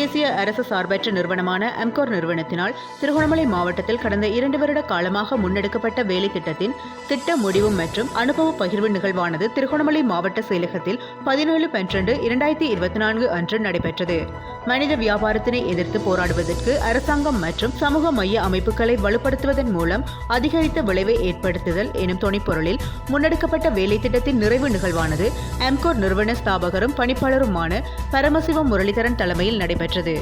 தேசிய அரசு சார்பற்ற நிறுவனமான அம்கோர் நிறுவனத்தினால் திருகோணமலை மாவட்டத்தில் கடந்த இரண்டு வருட காலமாக முன்னெடுக்கப்பட்ட வேலை திட்டத்தின் திட்ட முடிவு மற்றும் அனுபவ பகிர்வு நிகழ்வானது திருகோணமலை மாவட்ட செயலகத்தில் பதினேழு பன்னிரண்டு இரண்டாயிரத்தி இருபத்தி நான்கு அன்று நடைபெற்றது. மனித வியாபாரத்தினை எதிர்த்து போராடுவதற்கு அரசாங்கம் மற்றும் சமூக மைய அமைப்புகளை வலுப்படுத்துவதன் மூலம் அதிகரித்த விளைவை ஏற்படுத்துதல் எனும் துணைப்பொருளில் முன்னெடுக்கப்பட்ட வேலை திட்டத்தின் நிறைவு நிகழ்வானது அம்கோர் நிறுவன ஸ்தாபகரும் பணிப்பாளருமான பரமசிவம் முரளிதரன் தலைமையில் நடைபெற்றது.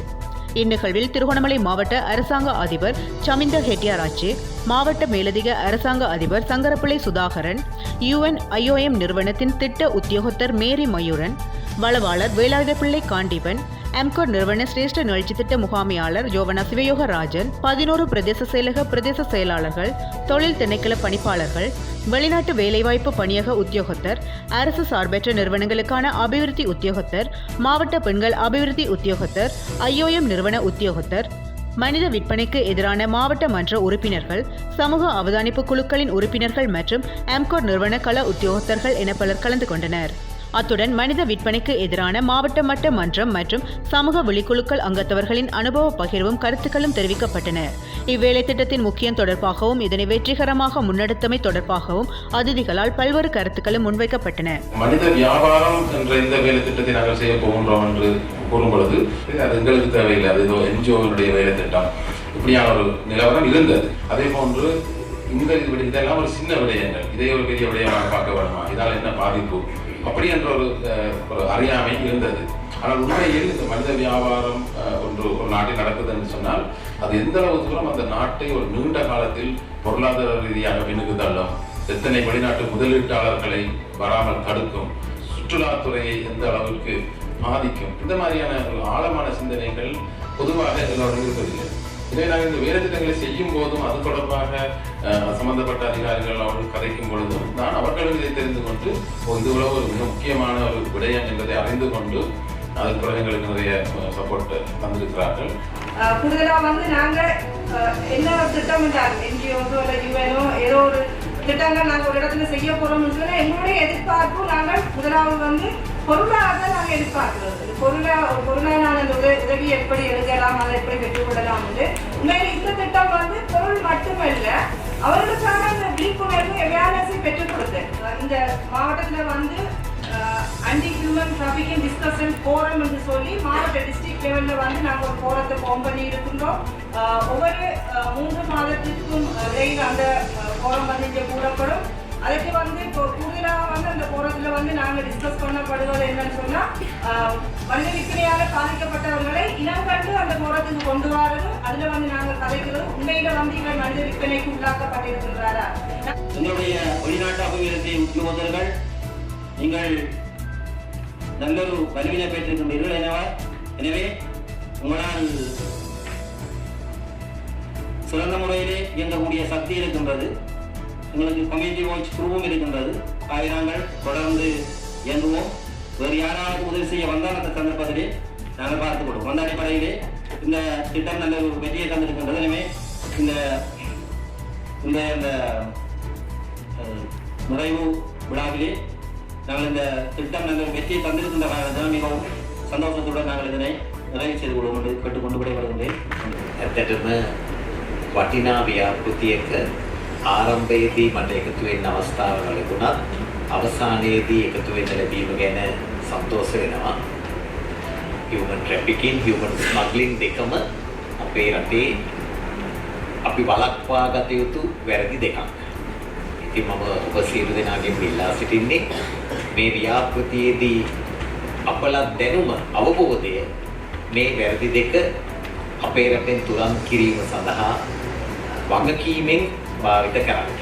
இந்நிகழ்வில் திருகோணமலை மாவட்ட அரசாங்க அதிபர் சமிந்த ஹெட்டியாராச்சு மாவட்ட மேலதிக அரசாங்க அதிபர் சங்கரப்பிள்ளை சுதாகரன் யுஎன் ஐஓஎம் நிறுவனத்தின் திட்ட உத்தியோகத்தர் மேரி மயூரன் வளவாளர் வேலாயுதப்பிள்ளை காண்டீபன் அம்கோர் நிறுவன சிரேஷ்ட நிகழ்ச்சி திட்ட முகாமையாளர் ஜோவனா சிவயோகராஜன் பதினோரு பிரதேச செயலக பிரதேச செயலாளர்கள் தொழில் திணைக்கள பணிப்பாளர்கள் வெளிநாட்டு வேலைவாய்ப்பு பணியக உத்தியோகத்தர் அரசு சார்பற்ற நிறுவனங்களுக்கான அபிவிருத்தி உத்தியோகத்தர் மாவட்ட பெண்கள் அபிவிருத்தி உத்தியோகத்தர் ஐஓஎம் நிறுவன உத்தியோகத்தர் மனித விற்பனைக்கு எதிரான மாவட்ட மன்ற உறுப்பினர்கள் சமூக அவதானிப்பு குழுக்களின் உறுப்பினர்கள் மற்றும் அம்கோர் நிறுவன கள உத்தியோகத்தர்கள் என பலர் கலந்து கொண்டனர். அத்துடன் மனித விற்பனைக்கு எதிரான மாவட்ட மட்ட மன்றம் மற்றும் சமூக வெளிக்குழுக்கள் அங்கத்தவர்களின் அனுபவ பகிர்வும் கருத்துக்களும் தெரிவிக்கப்பட்டன. இவ்வேலை திட்டத்தின் முக்கியம் தொடர்பாகவும் இதனை வெற்றிகரமாக முன்னெடுத்தமை தொடர்பாகவும் அதிதிகளால் பல்வேறு கருத்துக்களும் முன்வைக்கப்பட்டன. மனித வியாபாரம் என்ற இந்த வேலை திட்டத்தை நாங்கள் செய்ய போகின்றோம் என்று கூறும் பொழுது அது எங்களுக்கு தேவையில்லை அது ஏதோ என்ஜிஓனுடைய வேலை திட்டம். இப்படியான ஒரு நிலவரம் இருந்தது. அதே போன்று இந்த இதெல்லாம் ஒரு சின்ன விடயங்கள். இதே ஒரு பெரிய விடயமாக பார்க்க வேணுமா? இதால் என்ன பாதிப்பு? அப்படி என்ற ஒரு ஒரு அறியாமை இருந்தது. ஆனால் உண்மையில் இந்த மனித வியாபாரம் ஒன்று ஒரு நாட்டில் நடக்குது என்று சொன்னால் அது எந்த அளவு தூரம் அந்த நாட்டை ஒரு நீண்ட காலத்தில் பொருளாதார ரீதியாக பின்னுக்கு தள்ளும் எத்தனை வெளிநாட்டு முதலீட்டாளர்களை வராமல் தடுக்கும் சுற்றுலாத்துறையை எந்த அளவிற்கு பாதிக்கும் இந்த மாதிரியான ஒரு ஆழமான சிந்தனைகள் பொதுவாக எல்லோரும் இருப்பதில்லை. இதை நாங்கள் இந்த வேலை திட்டங்களை செய்யும் போதும் அது தொடர்பாக சம்பந்தப்பட்ட அதிகாரிகள் அவர்கள் கதைக்கும் பொழுதும் நான் அவர்களும் இதை தெரிந்து கொண்டு இது உள்ள ஒரு மிக முக்கியமான ஒரு விடயம் என்பதை அறிந்து கொண்டு அதன் பிறகு எங்களுக்கு நிறைய சப்போர்ட் தந்திருக்கிறார்கள். கூடுதலாக வந்து நாங்க அஹ், என்ன ஒரு திட்டம் என்ஜிஓஸோ இல்லை யூஎனோ ஏதோ ஒரு திட்டங்கள் நாங்கள் ஒரு இடத்துல செய்ய போறோம்னு சொன்னா எங்களுடைய எதிர்பார்ப்பும் நாங்கள் முதலாவது வந்து பொருளாதாரத்தை நாங்கள் எதிர்பார்க்கிறோம். உதவி எப்படி எழுதலாம் அதை எப்படி பெற்றுக்கொள்ளலாம் என்று. உண்மையில இந்த திட்டம் வந்து பொருள் மட்டுமல்ல அவர்களுக்கான அந்த விழிப்புணர்வு அவேர்னஸை பெற்றுக் கொடுத்தேன் இந்த மாவட்டத்தில் வந்து anti human trafficking discussion forum என்று சொல்லி மாவட்ட டிஸ்ட்ரிக்ட் லெவலில் வந்து நாங்கள் ஒரு ஃபோரத்தை ஃபார்ம் பண்ணி இருக்கின்றோம். ஒவ்வொரு மூன்று மாதத்திற்கும் விரைவில் அந்த ஃபோரம் வந்து இங்கே கூடப்படும் அதுக்கு வந்து இப்போ வந்து நாங்கள் டிஸ்கஸ் பண்ணப்படுவது என்னன்னு சொன்னால் மனித விற்பனையால் பாதிக்கப்பட்டவர்களை இனம் கண்டு அந்த போராட்டத்துக்கு கொண்டு வரது அதில் வந்து நாங்கள் கதைக்கிறோம் உண்மையில வந்து இவர் மனித விற்பனைக்கு உள்ளாக்கப்பட்டிருக்கின்றாரா? எங்களுடைய வெளிநாட்டு அபிவிருத்தி உத்தியோகர்கள் நீங்கள் நல்லொரு வலிவினை பெற்றிருக்கின்றீர்கள் எனவே எனவே உங்களால் சிறந்த முறையிலே இயங்கக்கூடிய சக்தி இருக்கின்றது. எங்களுக்கு கம்யூனிட்டி வாட்ச் குழுவும் இருக்கின்றது. ஆகவே நாங்கள் தொடர்ந்து இயங்குவோம் வேறு யாராவது உதவி செய்ய வந்தால் அந்த சந்தர்ப்பத்திலே நாங்கள் பார்த்துக் கொள்வோம் அந்த அடிப்படையிலே இந்த திட்டம் நல்ல ஒரு வெற்றியை தந்திருக்கின்றது எனவே இந்த இந்த இந்த அஹ், நிறைவு விழாவிலே நாங்கள் இந்த திட்டம் நல்ல வெற்றியை தந்திருக்கின்ற காரணத்தினால் மிகவும் சந்தோஷத்துடன் நாங்கள் இதனை நிறைவு செய்து கொள்வோம் என்று கேட்டுக்கொண்டு விடைபெறுகின்றேன் ඇත්තටම වටිනා ව්‍යාපෘතියක ආරම්භයේදී මට එකතු වෙන්න අවස්ථාව ලැබුණත් අවසානයේදී එකතු වෙන්න ලැබීම ගැන සන්තෝෂ වෙනවා. human trafficking, human smuggling දෙකම අපේ රටේ අපි වළක්වා ගත යුතු වැරදි දෙකක්. ඉතින් මම ඔබ සියලු දෙනාගෙන් ඉල්ලා සිටින්නේ මේ ව්‍යාපෘතියේදී අපලත් දැනුම අවබෝධය මේ වැරදි දෙක අපේ රටෙන් තුරන් කිරීම සඳහා වගකීමෙන් භාවිත කරන්න.